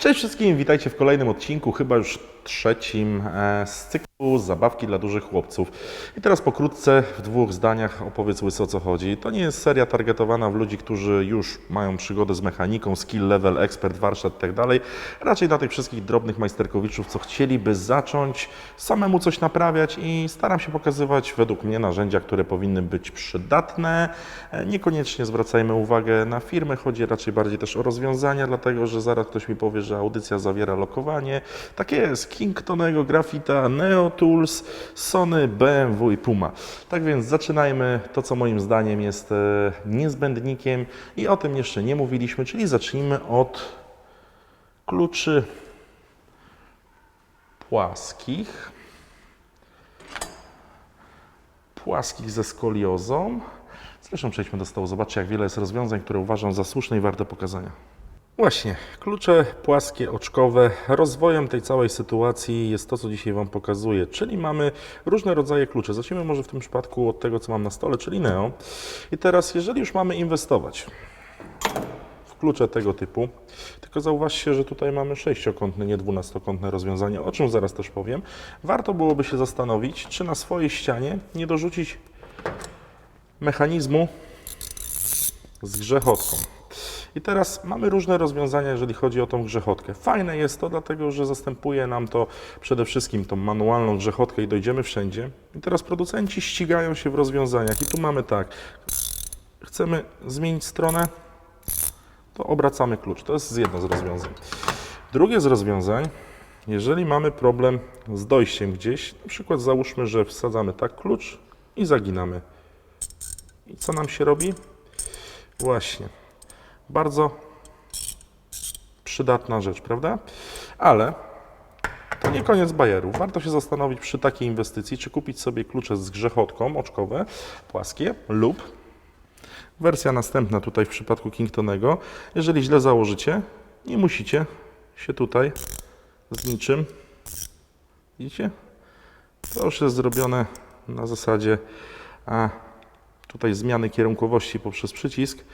Cześć wszystkim, witajcie w kolejnym odcinku, chyba już trzecim e, z cyklu Zabawki dla dużych chłopców. I teraz pokrótce, w dwóch zdaniach opowiedz łysy o co chodzi. To nie jest seria targetowana w ludzi, którzy już mają przygodę z mechaniką, skill level, ekspert, warsztat itd. Raczej dla tych wszystkich drobnych majsterkowiczów, co chcieliby zacząć samemu coś naprawiać i staram się pokazywać według mnie narzędzia, które powinny być przydatne. E, Niekoniecznie zwracajmy uwagę na firmy, chodzi raczej bardziej też o rozwiązania, dlatego że zaraz ktoś mi powie, że audycja zawiera lokowanie. Tak jest, Kingtonego, Grafita, Neo Tools, Sony, BMW i Puma. Tak więc zaczynajmy to, co moim zdaniem jest e, niezbędnikiem i o tym jeszcze nie mówiliśmy, czyli zacznijmy od kluczy płaskich. Płaskich ze skoliozą. Zresztą przejdźmy do stołu. Zobaczcie, jak wiele jest rozwiązań, które uważam za słuszne i warte pokazania. Właśnie, klucze płaskie, oczkowe. Rozwojem tej całej sytuacji jest to, co dzisiaj Wam pokazuję, czyli mamy różne rodzaje kluczy. Zacznijmy może w tym przypadku od tego, co mam na stole, czyli Neo. I teraz, jeżeli już mamy inwestować w klucze tego typu, tylko zauważcie, że tutaj mamy sześciokątne, nie dwunastokątne rozwiązanie, o czym zaraz też powiem. Warto byłoby się zastanowić, czy na swojej ścianie nie dorzucić mechanizmu z grzechotką. I teraz mamy różne rozwiązania, jeżeli chodzi o tą grzechotkę. Fajne jest to, dlatego że zastępuje nam to przede wszystkim tą manualną grzechotkę i dojdziemy wszędzie. I teraz producenci ścigają się w rozwiązaniach. I tu mamy tak, chcemy zmienić stronę, to obracamy klucz. To jest jedno z rozwiązań. Drugie z rozwiązań, jeżeli mamy problem z dojściem gdzieś, na przykład załóżmy, że wsadzamy tak klucz i zaginamy. I co nam się robi? Właśnie. Bardzo przydatna rzecz, prawda? Ale to nie koniec bajerów. Warto się zastanowić przy takiej inwestycji, czy kupić sobie klucze z grzechotką oczkowe, płaskie lub wersja następna tutaj w przypadku Kingtonego. Jeżeli źle założycie, nie musicie się tutaj z niczym. Widzicie? To już jest zrobione na zasadzie a, tutaj zmiany kierunkowości poprzez przycisk.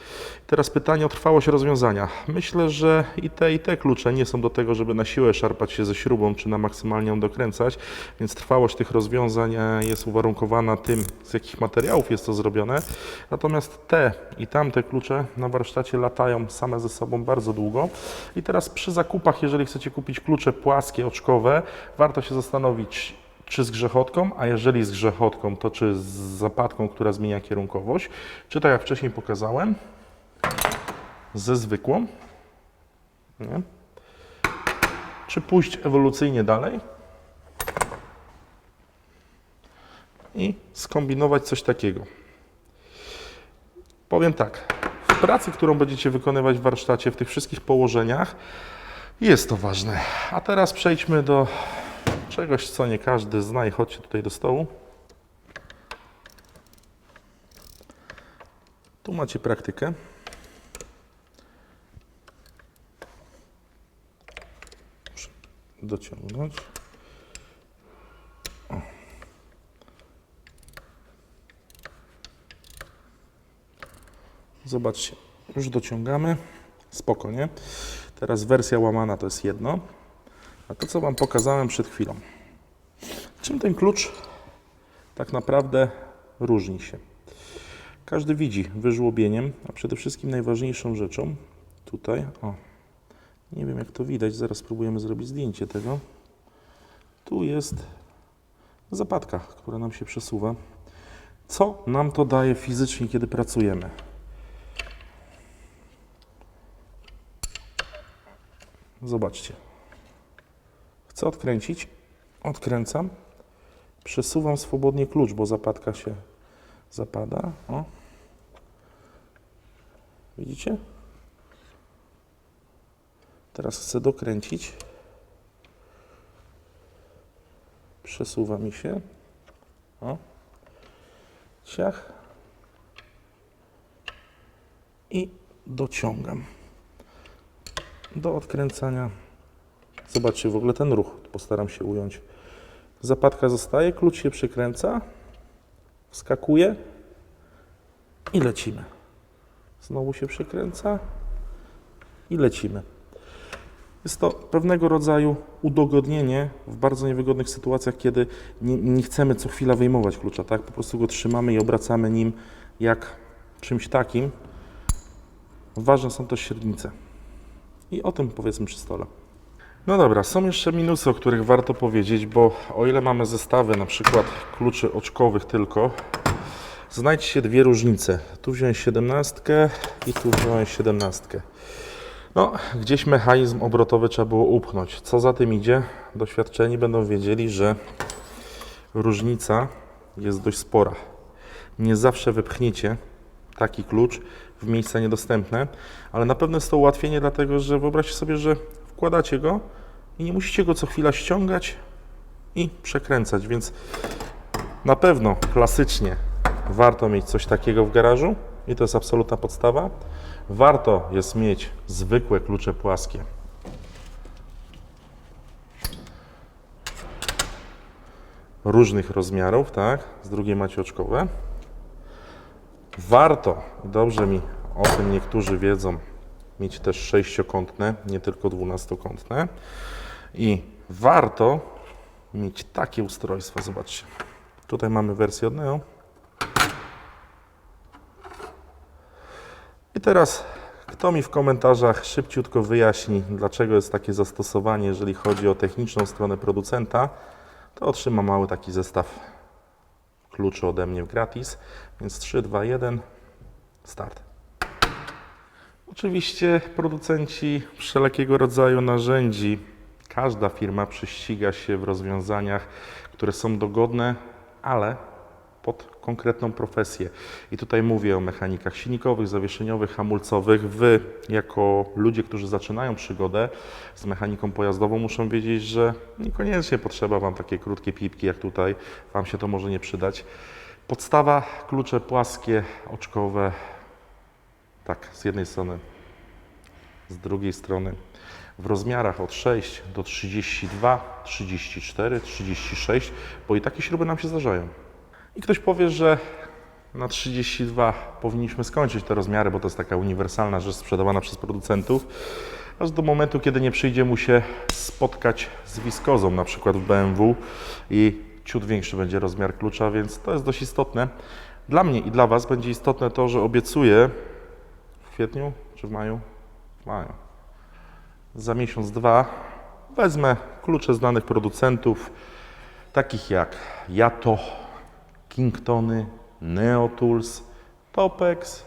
Teraz pytanie o trwałość rozwiązania. Myślę, że i te, i te klucze nie są do tego, żeby na siłę szarpać się ze śrubą, czy na maksymalnie ją dokręcać, więc trwałość tych rozwiązań e, jest uwarunkowana tym, z jakich materiałów jest to zrobione. Natomiast te i tamte klucze na warsztacie latają same ze sobą bardzo długo. I teraz przy zakupach, jeżeli chcecie kupić klucze płaskie, oczkowe, warto się zastanowić, czy z grzechotką, a jeżeli z grzechotką, to czy z zapadką, która zmienia kierunkowość, czy tak jak wcześniej pokazałem, ze zwykłą, nie? czy pójść ewolucyjnie dalej i skombinować coś takiego. Powiem tak, w pracy, którą będziecie wykonywać w warsztacie, w tych wszystkich położeniach, jest to ważne. A teraz przejdźmy do czegoś, co nie każdy zna i chodźcie tutaj do stołu. Tu macie praktykę. Dociągnąć. Zobaczcie, już dociągamy. Spoko, nie? Teraz wersja łamana to jest jedno. A to, co Wam pokazałem przed chwilą. Czym ten klucz tak naprawdę różni się? Każdy widzi wyżłobieniem, a przede wszystkim najważniejszą rzeczą tutaj, o, nie wiem jak to widać, zaraz spróbujemy zrobić zdjęcie tego. Tu jest zapadka, która nam się przesuwa. Co nam to daje fizycznie, kiedy pracujemy? Zobaczcie. Chcę odkręcić, odkręcam, przesuwam swobodnie klucz, bo zapadka się zapada. O. Widzicie? Teraz chcę dokręcić. Przesuwa mi się. O. Ciach. I dociągam. Do odkręcania Zobaczcie w ogóle ten ruch, postaram się ująć. Zapadka zostaje, klucz się przykręca, wskakuje i lecimy. Znowu się przykręca i lecimy. Jest to pewnego rodzaju udogodnienie w bardzo niewygodnych sytuacjach, kiedy nie, nie chcemy co chwila wyjmować klucza, tak? Po prostu go trzymamy i obracamy nim jak czymś takim. Ważne są też średnice. I o tym powiedzmy przy stole. No dobra, są jeszcze minusy, o których warto powiedzieć, bo o ile mamy zestawy na przykład kluczy oczkowych tylko, znajdź się dwie różnice. Tu wziąłem 17 i tu wziąłem 17. No, gdzieś mechanizm obrotowy trzeba było upchnąć. Co za tym idzie? Doświadczeni będą wiedzieli, że różnica jest dość spora. Nie zawsze wypchniecie taki klucz w miejsca niedostępne, ale na pewno jest to ułatwienie, dlatego że wyobraźcie sobie, że wkładacie go i nie musicie go co chwila ściągać i przekręcać, więc na pewno klasycznie warto mieć coś takiego w garażu i to jest absolutna podstawa. Warto jest mieć zwykłe klucze płaskie. Różnych rozmiarów, tak? Z drugiej macie oczkowe. Warto, dobrze mi o tym niektórzy wiedzą, mieć też sześciokątne, nie tylko dwunastokątne. I warto mieć takie ustrojstwa. Zobaczcie. Tutaj mamy wersję od Neo. I teraz kto mi w komentarzach szybciutko wyjaśni, dlaczego jest takie zastosowanie, jeżeli chodzi o techniczną stronę producenta, to otrzyma mały taki zestaw kluczy ode mnie gratis. Więc 3, 2, 1, start. Oczywiście producenci wszelkiego rodzaju narzędzi, każda firma prześciga się w rozwiązaniach, które są dogodne, ale pod konkretną profesję. I tutaj mówię o mechanikach silnikowych, zawieszeniowych, hamulcowych. Wy, jako ludzie, którzy zaczynają przygodę z mechaniką pojazdową, muszą wiedzieć, że niekoniecznie potrzeba Wam takie krótkie pipki jak tutaj. Wam się to może nie przydać. Podstawa, klucze płaskie, oczkowe, tak, z jednej strony, z drugiej strony w rozmiarach od 6 do 32, 34, 36, bo i takie śruby nam się zdarzają. I ktoś powie, że na 32 powinniśmy skończyć te rozmiary, bo to jest taka uniwersalna rzecz sprzedawana przez producentów, aż do momentu, kiedy nie przyjdzie mu się spotkać z wiskozą, na przykład w BMW i ciut większy będzie rozmiar klucza, więc to jest dość istotne. Dla mnie i dla Was będzie istotne to, że obiecuję kwietniu czy w maju? W maju. Za miesiąc, dwa wezmę klucze znanych producentów, takich jak Yato, Kingtony, Neotools, Topex,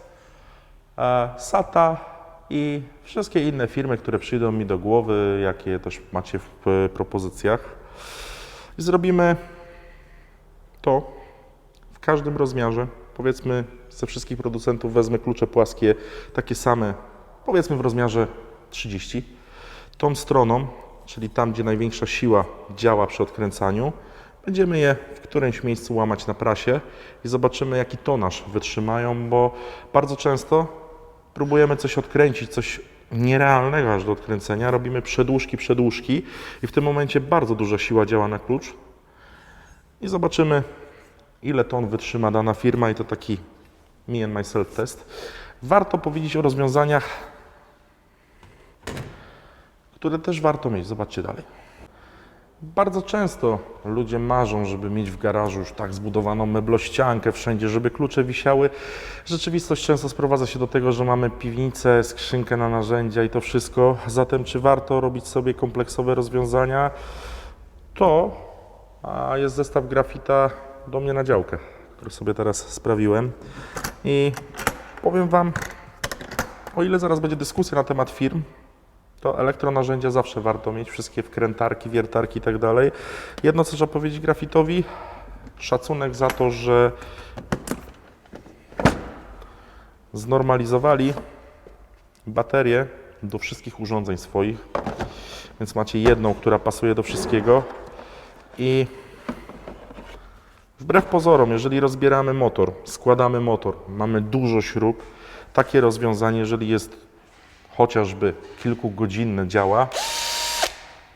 e, SATA i wszystkie inne firmy, które przyjdą mi do głowy, jakie też macie w propozycjach. I zrobimy to w każdym rozmiarze. Powiedzmy, ze wszystkich producentów wezmę klucze płaskie, takie same, powiedzmy w rozmiarze 30. Tą stroną, czyli tam, gdzie największa siła działa przy odkręcaniu, będziemy je w którymś miejscu łamać na prasie i zobaczymy, jaki tonaż wytrzymają, bo bardzo często próbujemy coś odkręcić, coś nierealnego aż do odkręcenia, robimy przedłużki, przedłużki i w tym momencie bardzo duża siła działa na klucz i zobaczymy, ile ton wytrzyma dana firma i to taki me and myself test. Warto powiedzieć o rozwiązaniach, które też warto mieć. Zobaczcie dalej. Bardzo często ludzie marzą, żeby mieć w garażu już tak zbudowaną meblościankę wszędzie, żeby klucze wisiały. Rzeczywistość często sprowadza się do tego, że mamy piwnicę, skrzynkę na narzędzia i to wszystko. Zatem czy warto robić sobie kompleksowe rozwiązania? To jest zestaw grafita do mnie na działkę, który sobie teraz sprawiłem. I powiem Wam, o ile zaraz będzie dyskusja na temat firm, to elektronarzędzia zawsze warto mieć, wszystkie wkrętarki, wiertarki i tak dalej. Jedno, co trzeba powiedzieć grafitowi, szacunek za to, że znormalizowali baterie do wszystkich urządzeń swoich, więc macie jedną, która pasuje do wszystkiego i wbrew pozorom, jeżeli rozbieramy motor, składamy motor, mamy dużo śrub, takie rozwiązanie, jeżeli jest chociażby kilkugodzinne działa,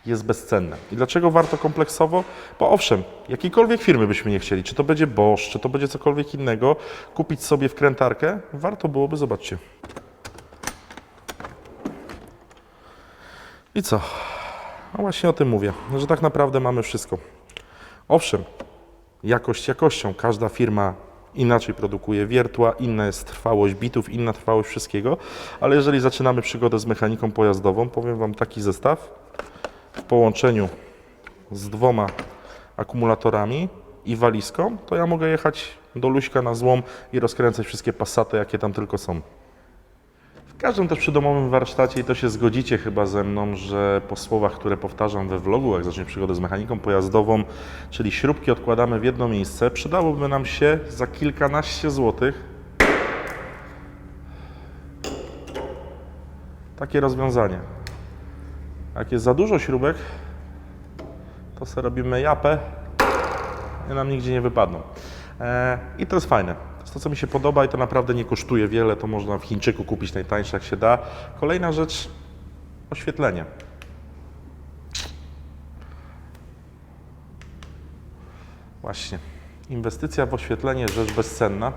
jest bezcenne. I dlaczego warto kompleksowo? Bo owszem, jakiejkolwiek firmy byśmy nie chcieli, czy to będzie Bosch, czy to będzie cokolwiek innego, kupić sobie wkrętarkę, warto byłoby, zobaczcie. I co? No właśnie o tym mówię, że tak naprawdę mamy wszystko. Owszem, jakość jakością. Każda firma inaczej produkuje wiertła, inna jest trwałość bitów, inna trwałość wszystkiego, ale jeżeli zaczynamy przygodę z mechaniką pojazdową, powiem Wam taki zestaw w połączeniu z dwoma akumulatorami i walizką, to ja mogę jechać do Luśka na złom i rozkręcać wszystkie pasaty, jakie tam tylko są. Każdym też przydomowym warsztacie, i to się zgodzicie chyba ze mną, że po słowach, które powtarzam we vlogu, jak zaczniemy przygodę z mechaniką pojazdową, czyli śrubki odkładamy w jedno miejsce, przydałoby nam się za kilkanaście złotych takie rozwiązanie. Jak jest za dużo śrubek, to sobie robimy japę i nam nigdzie nie wypadną. E, I to jest fajne. To co mi się podoba i to naprawdę nie kosztuje wiele. To można w Chińczyku kupić najtańsze, jak się da. Kolejna rzecz, oświetlenie. Właśnie. Inwestycja w oświetlenie rzecz bezcenna.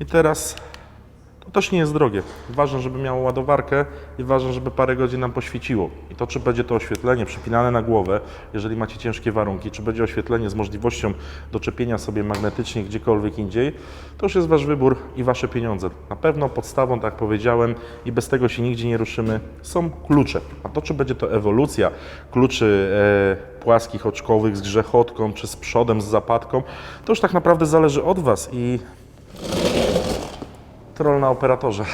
I teraz to też nie jest drogie. Ważne, żeby miało ładowarkę i ważne, żeby parę godzin nam poświeciło. I to, czy będzie to oświetlenie przypinane na głowę, jeżeli macie ciężkie warunki, czy będzie oświetlenie z możliwością doczepienia sobie magnetycznie gdziekolwiek indziej, to już jest Wasz wybór i Wasze pieniądze. Na pewno podstawą, tak jak powiedziałem, i bez tego się nigdzie nie ruszymy, są klucze. A to, czy będzie to ewolucja kluczy e, płaskich, oczkowych z grzechotką, czy z przodem, z zapadką, to już tak naprawdę zależy od Was i troll na operatorze.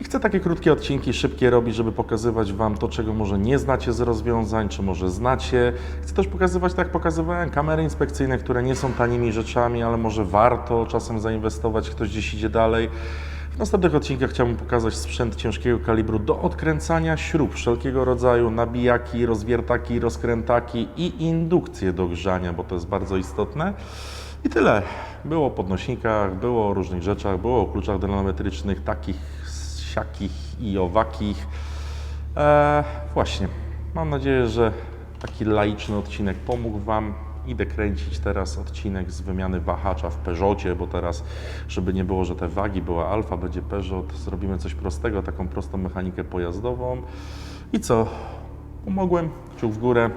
I chcę takie krótkie odcinki, szybkie robić, żeby pokazywać Wam to, czego może nie znacie z rozwiązań, czy może znacie. Chcę też pokazywać, tak jak pokazywałem, kamery inspekcyjne, które nie są tanimi rzeczami, ale może warto czasem zainwestować, ktoś gdzieś idzie dalej. W następnych odcinkach chciałbym pokazać sprzęt ciężkiego kalibru do odkręcania śrub wszelkiego rodzaju, nabijaki, rozwiertaki, rozkrętaki i indukcje do grzania, bo to jest bardzo istotne. I tyle. Było o podnośnikach, było o różnych rzeczach, było o kluczach dynamometrycznych, takich, siakich i owakich. Eee, właśnie. Mam nadzieję, że taki laiczny odcinek pomógł Wam. Idę kręcić teraz odcinek z wymiany wahacza w Peugeotie, bo teraz, żeby nie było, że te wagi była alfa, będzie Peugeot, zrobimy coś prostego, taką prostą mechanikę pojazdową. I co? Pomogłem, kciuk w górę.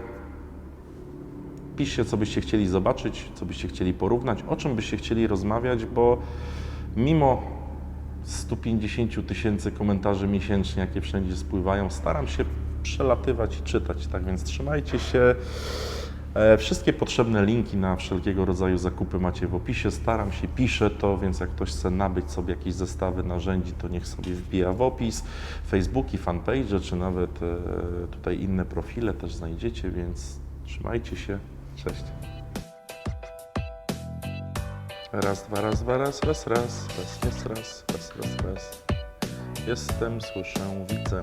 Piszcie, co byście chcieli zobaczyć, co byście chcieli porównać, o czym byście chcieli rozmawiać, bo mimo 150 tysięcy komentarzy miesięcznie, jakie wszędzie spływają, staram się przelatywać i czytać. Tak więc trzymajcie się. E, Wszystkie potrzebne linki na wszelkiego rodzaju zakupy macie w opisie. Staram się, piszę to, więc jak ktoś chce nabyć sobie jakieś zestawy narzędzi, to niech sobie wbija w opis. Facebooki, fanpage, czy nawet e, tutaj inne profile też znajdziecie, więc trzymajcie się. Cześć. Raz, dwa, raz, dwa, raz, raz, raz, raz, raz, raz, raz, raz, raz. Jestem, słyszę, widzę.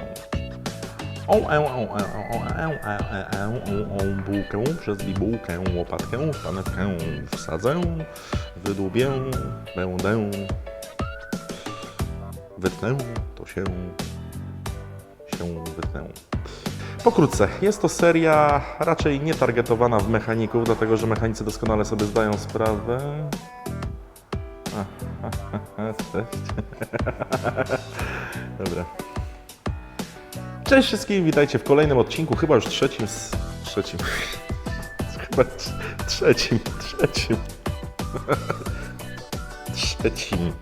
O, e, o, o, o, e, e, e, e, o, o, bułkę, przez bibułkę, łopatkę, panewkę wsadzę, wydłubię, będę, wytnę, to się, się wytnę. Pokrótce, jest to seria raczej nie targetowana w mechaników, dlatego że mechanicy doskonale sobie zdają sprawę. Cześć. Dobra. Cześć wszystkim, witajcie w kolejnym odcinku, chyba już trzecim z... trzecim. Chyba trz- trzecim, trzecim. trzecim